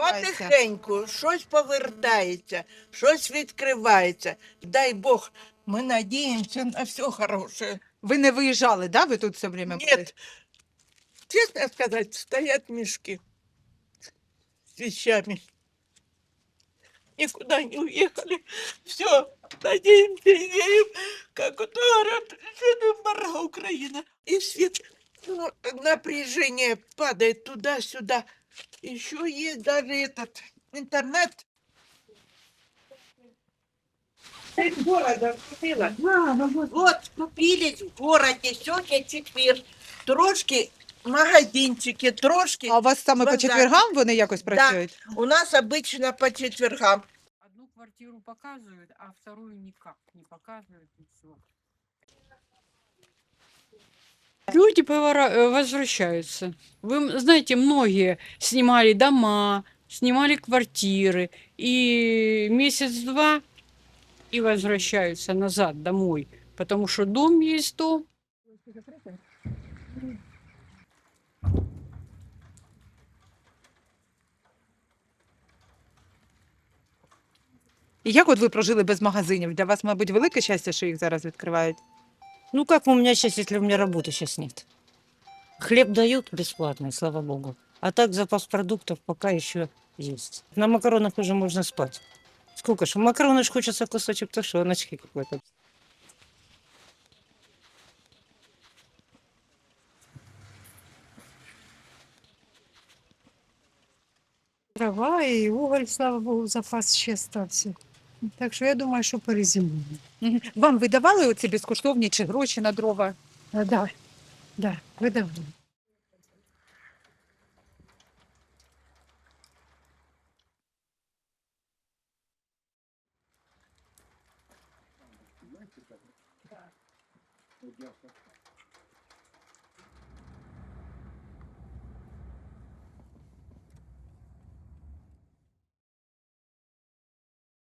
відкривається. Потихеньку щось повертається, щось відкривається. Дай Бог, ми надіємося на все хороше. Ви не виїжджали, да? Ви тут все время були? Нет, честно сказать, стоят мешки с вещами. Никуда не уехали. Все, надеемся и верим, как вот говорят, Мара Украина. И свет, ну, напряжение падает туда-сюда. Еще есть даже этот интернет. Из города купила. Вот, купились в городе сегодня четверг. Трошки магазинчики, трошки. А у вас саме по Базар. четвергам вони якось працюють? У нас обычно по четвергам. Одну квартиру показывают, а вторую никак не показывают и все. Люди повора- э, возвращаются. Вы м- знаете, многие снимали дома, снимали квартиры, и месяц-два и возвращаются назад домой, потому что дом есть дом. І як от ви прожили без магазинів? Для вас, мабуть, велике щастя, що їх зараз відкривають. Ну как у меня сейчас, если у меня работы сейчас нет? Хлеб дают бесплатный, слава богу. А так запас продуктов пока еще есть. На макаронах уже можно спать. Сколько ж? Макароны ж хочется кусочек тушеночки какой-то. Трава і уголь, слава Богу, запас ще стався. Так що я думаю, що перезимуємо. Мгм. Вам видавали оці безкоштовні чи гроші на дрова? А, да, да, видавали.